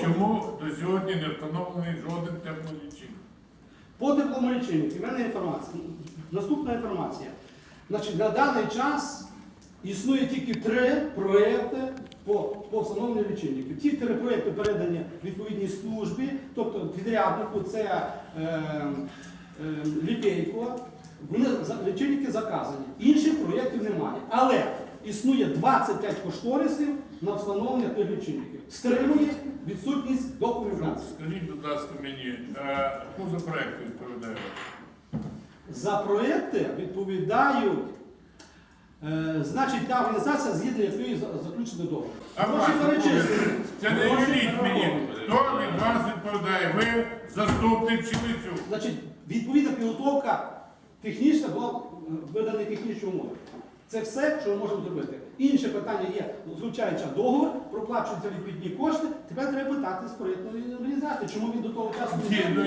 чому до сьогодні не встановлений жоден теплолічильник? По теплому лічильнику, в мене інформація. Наступна інформація. Значить, на даний час існує тільки три проєкти по, по встановленню лічильників. Ті три проєкти передані відповідній службі, тобто підряднику це е, е, ліпейко. Вони лічильники заказані. Інших проєктів немає. Але існує 25 кошторисів на встановлення тих лічильників. Стримує відсутність документації. Скажіть, будь ласка, мені, е, хто за проект відповідає? За проекти відповідають, е, значить, та організація, згідно якої за- заключений договір. А Гроші вас перечислені. Це не Гроші юліть мені. перераховані. Хто від вас відповідає? Ви заступник чи? Значить, відповідна підготовка технічна була е, видані технічні умови. Це все, що ми можемо зробити. Інше питання є, звучаючи договір, проплачуються відповідні кошти. Тепер треба питати з проєктної організації, чому він до того часу не Ні, ну,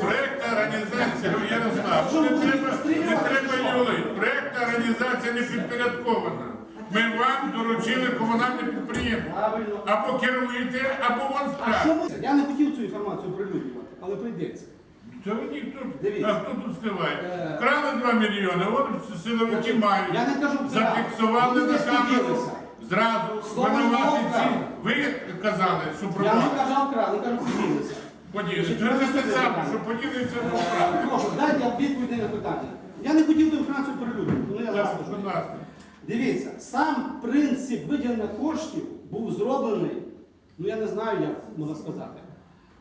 проєктна організація, ну, я не знаю, Що не треба, не треба юлити. Проєктна організація не підпорядкована. Ми вам доручили комунальне підприємство. Правильно. Або керуєте, або вон А справа. Я не хотів цю інформацію прилюднювати, але прийдеться. Це ніхто, Дивіться. а хто тут скриває? Е. Вкрали 2 мільйони, от силовики мають. я не кажу вкрали. Зафіксували Вони на камеру. Зразу Слово ці. Ви казали, що Я не казав крали, кажу поділися. Поділися. Це те саме, що поділися Е. Прошу, дайте я відповідь на питання. Я не хотів ту інформацію перелюбити, але я скажу. Ласка. Дивіться, сам принцип виділення коштів був зроблений, ну я не знаю, як можна сказати,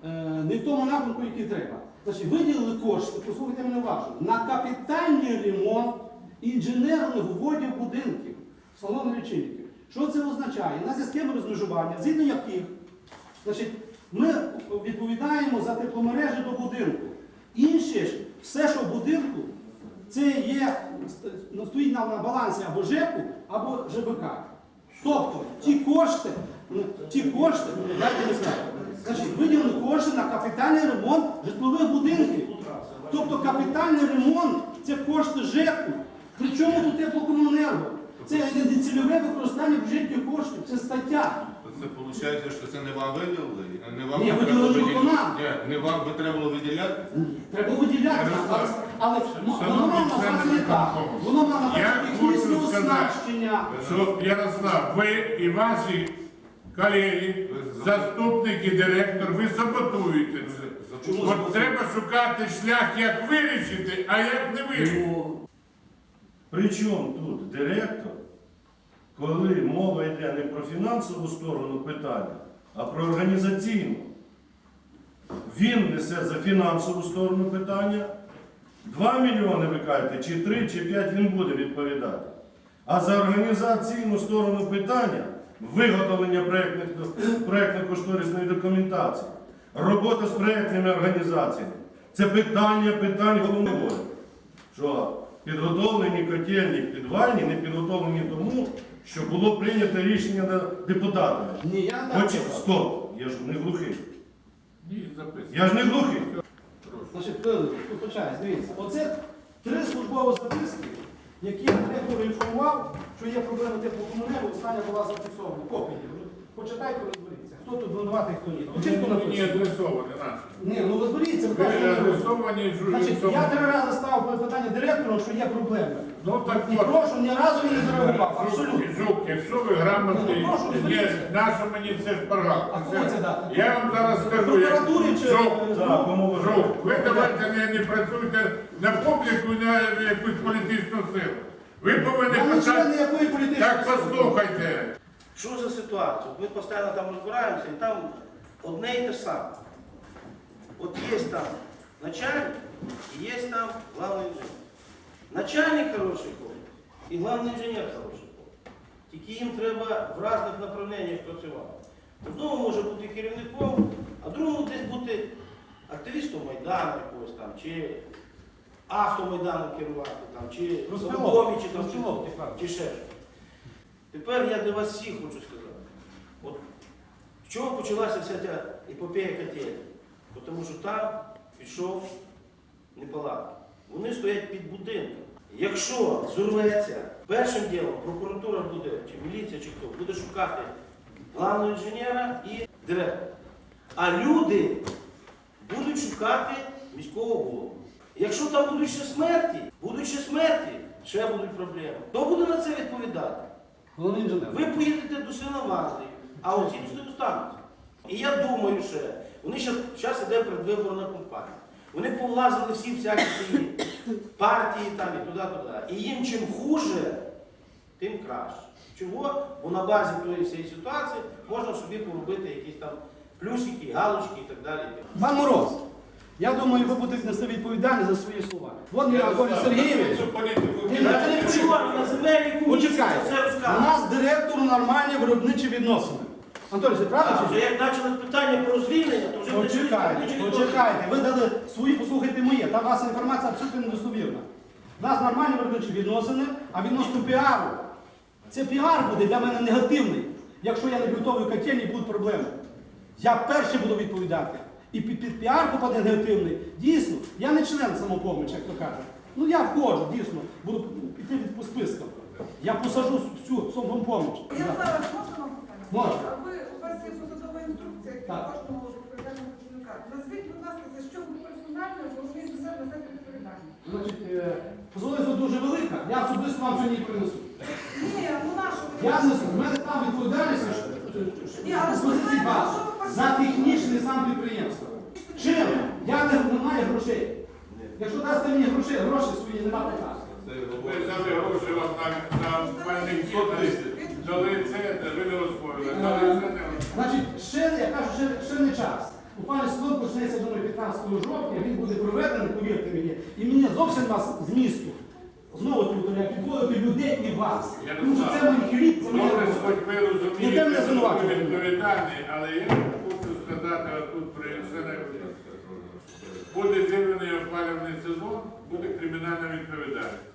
е, не в тому напрямку, який треба. Значить, виділили кошти, послухайте мене уважно, на капітальний ремонт інженерних вводів будинків, встановлення лічильників. Що це означає? У нас є схеми розмежування, згідно яких значить, ми відповідаємо за тепломережі до будинку. Інше ж, все, що в будинку, це є, стоїть на, на балансі або ЖЕКу, або ЖБК. Тобто ті кошти, ну, ті кошти, як ви знаєте, значить, виділені кошти на капітальний ремонт житлових будинків. Тобто капітальний ремонт це кошти ЖЕКу. Причому тут теплокомуненерго? Це не цільове використання бюджетних коштів, це стаття. Це виходить, що це не вам виділили? Не вам Ні, виділили виділяти? Ні, не вам би треба було виділяти? Треба виділяти, але, але воно мало назвати не так. Воно мало назвати Я технічне оснащення. Що Ярослав, ви і ваші колеги, заступник і директор, ви саботуєте це. От треба шукати шлях, як вирішити, а як не вирішити. Причому тут директор, коли мова йде не про фінансову сторону питання, а про організаційну. Він несе за фінансову сторону питання. 2 мільйони ви кажете, чи 3, чи 5 він буде відповідати. А за організаційну сторону питання, виготовлення проєктних- проєктно-кошторисної документації, робота з проєктними організаціями. Це питання питань головного що підготовлені котельні підвальні не підготовлені тому, що було прийнято рішення на депутатами. Ні, я не. Хоч стоп, я ж не глухий. Ні. Я ж не глухий. Значить, дивіться. Оце три службові записки, які я директор інформував, що є проблеми теплокомунеру, остання була зафіксована. Копії. Почитайте. Хто тут винуватий, хто ні. Ну, чітко Ви мені написано. адресовані наші. Ні, ну розберіться, будь Ви ласка. адресовані Значить, я три рази ставив питання директору, що є проблеми. Ну так І от. прошу, ні разу він не зреагував. Абсолютно. Жук, якщо ви грамотний, Ну, прошу, ні, розберіться. нащо мені це шпаргал? А кому це дати? Я вам зараз скажу. як- прокуратурі чи Жук, ви Жук, ви давайте не, не працюйте на публіку, на якусь політичну силу. Ви повинні Я не писати. ніякої політичної Так послухайте. Що за ситуація? Ми постійно там розбираємося, і там одне і те саме. От є там начальник і є там главний інженер. Начальник хороший ходить і главний інженер хороший ходить. Тільки їм треба в різних направленнях працювати. Одному може бути керівником, а другому десь бути активістом Майдану якогось там, чи автомайданом керувати, там, чи Розпилов. Чи там, чи- чи ще щось. Тепер я для вас всіх хочу сказати. От з чого почалася вся ця епопея котель? Тому що там пішов неполадок. Вони стоять під будинком. Якщо зорветься, першим ділом прокуратура буде, чи міліція, чи хто, буде шукати главного інженера і директора. А люди будуть шукати міського голову. Якщо там будуть ще смерті, будуть ще смерті, ще будуть проблеми. Хто буде на це відповідати? Головний інженер. Ви поїдете до Свиномазії, а оці тут остануться. І я думаю, що вони зараз іде предвиборна кампанія. Вони повлазили всі всякі партії там і туди-туди. І їм чим хуже, тим краще. Чого? Бо на базі тої всієї ситуації можна собі поробити якісь там плюсики, галочки і так далі. Пан Мороз, я думаю, ви будете нести відповідальність за свої слова. Вон я Анатолій Сергійович. Це це не не на земельній комісії Почекайте. це все У розказує. нас директор нормальні виробничі відносини. Анатолій, це правда? чи вже ні? як почали питання про звільнення, то вже Почекайте, почали почекайте. Ви дали свої, послухайте моє. Там ваша інформація абсолютно недостовірна. У нас нормальні виробничі відносини, а відносно піару. Це піар буде для мене негативний. Якщо я не готовий котельні, будуть проблеми. Я перший буду відповідати. І під, піар попаде негативний. Дійсно, я не член самопомочі, як то кажуть. Ну я входжу, дійсно, буду піти від по спискам. Я посажу всю самопоміч. Я зараз можна вам питання? Можна. А ви, у вас є посадова інструкція, як Так. кожного відповідального. Назвіть, будь ласка, за що ви персонально повинні за себе несете відповідальність? Значить, е, позолиця дуже велика, я особисто вам сьогодні принесу. Ні, ну нашу Я знесу, в мене там відповідальність що- що- Ні, але з ж позиції ви знаєте, що ви за хочете? Технічний сам підприємство. Чим? Я не, не маю грошей. Якщо дасте мені гроші, гроші свої, нема питань. Це Ви дали гроші вам на, певний дали це, ви не розповіли, дали це не. Значить, ще, я кажу, ще, ще не час. У пане сезон почнеться, думаю, 15 жовтня, він буде проведений, повірте мені, і мені зовсім вас з місту. Знову тут я підводити людей і вас. Я Тому що це мій хліб, це моя робота. ви Ніде розумієте, мене що ви звинувачувати. відповідальний, але я депутата тут при Буде зірваний опалювальний сезон, буде кримінальна відповідальність.